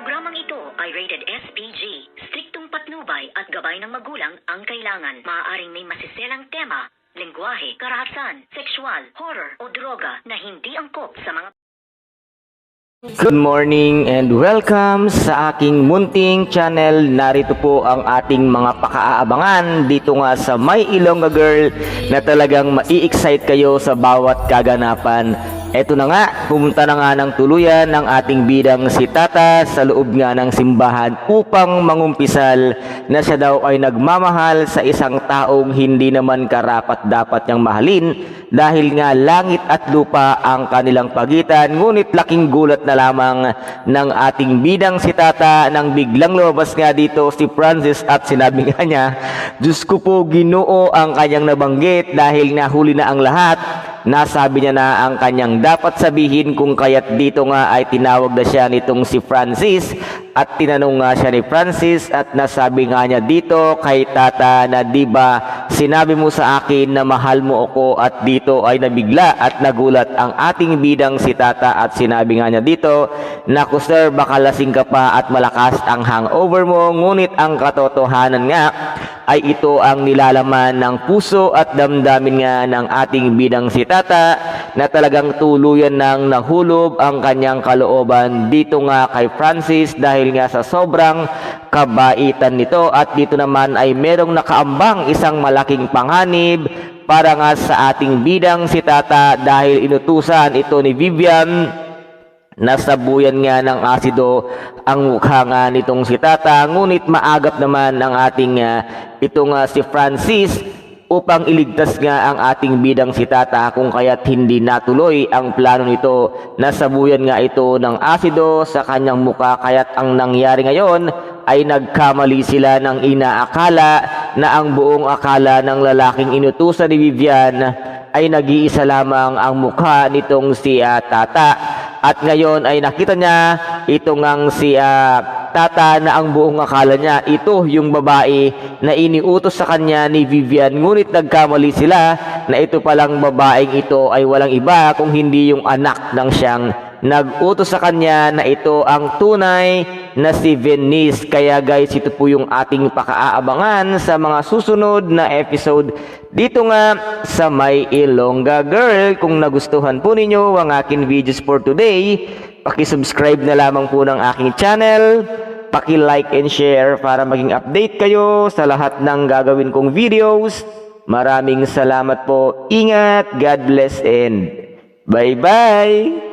Programang ito ay rated SPG. Striktong patnubay at gabay ng magulang ang kailangan. Maaaring may masiselang tema, lengguwahe, karahasan, sexual, horror o droga na hindi angkop sa mga Good morning and welcome sa aking munting channel. Narito po ang ating mga pakaabangan dito nga sa My Ilongga Girl na talagang mai-excite kayo sa bawat kaganapan. Eto na nga, pumunta na nga ng tuluyan ng ating bidang si Tata sa loob nga ng simbahan upang mangumpisal na siya daw ay nagmamahal sa isang taong hindi naman karapat dapat niyang mahalin dahil nga langit at lupa ang kanilang pagitan. Ngunit laking gulat na lamang ng ating bidang si Tata nang biglang lumabas nga dito si Francis at sinabi nga niya Diyos ko po ginoo ang kanyang nabanggit dahil nahuli na ang lahat nasabi niya na ang kanyang dapat sabihin kung kaya't dito nga ay tinawag na siya nitong si Francis at tinanong nga siya ni Francis at nasabi nga niya dito kay tata na di ba sinabi mo sa akin na mahal mo ako at dito ay nabigla at nagulat ang ating bidang si tata at sinabi nga niya dito naku sir baka lasing ka pa at malakas ang hangover mo ngunit ang katotohanan nga ay ito ang nilalaman ng puso at damdamin nga ng ating bidang si Tata na talagang tuluyan ng nahulob ang kanyang kalooban dito nga kay Francis dahil nga sa sobrang kabaitan nito. At dito naman ay merong nakaambang isang malaking panganib para nga sa ating bidang si Tata dahil inutusan ito ni Vivian Nasabuyan nga ng asido ang mukha nga nitong si Tata ngunit maagap naman ang ating uh, ito nga si Francis upang iligtas nga ang ating bidang si Tata kung kaya't hindi natuloy ang plano nito. Nasabuyan nga ito ng asido sa kanyang mukha kaya't ang nangyari ngayon ay nagkamali sila ng inaakala na ang buong akala ng lalaking inutusan ni Vivian ay nag-iisa lamang ang mukha nitong si uh, Tata. At ngayon ay nakita niya ito ngang si uh, Tata na ang buong akala niya. Ito yung babae na iniutos sa kanya ni Vivian. Ngunit nagkamali sila na ito palang babaeng ito ay walang iba kung hindi yung anak ng siyang nag-utos sa kanya na ito ang tunay na si Venice. Kaya guys, ito po yung ating pakaabangan sa mga susunod na episode dito nga sa My Ilongga Girl. Kung nagustuhan po ninyo ang aking videos for today, pakisubscribe na lamang po ng aking channel. Paki-like and share para maging update kayo sa lahat ng gagawin kong videos. Maraming salamat po. Ingat, God bless and bye-bye!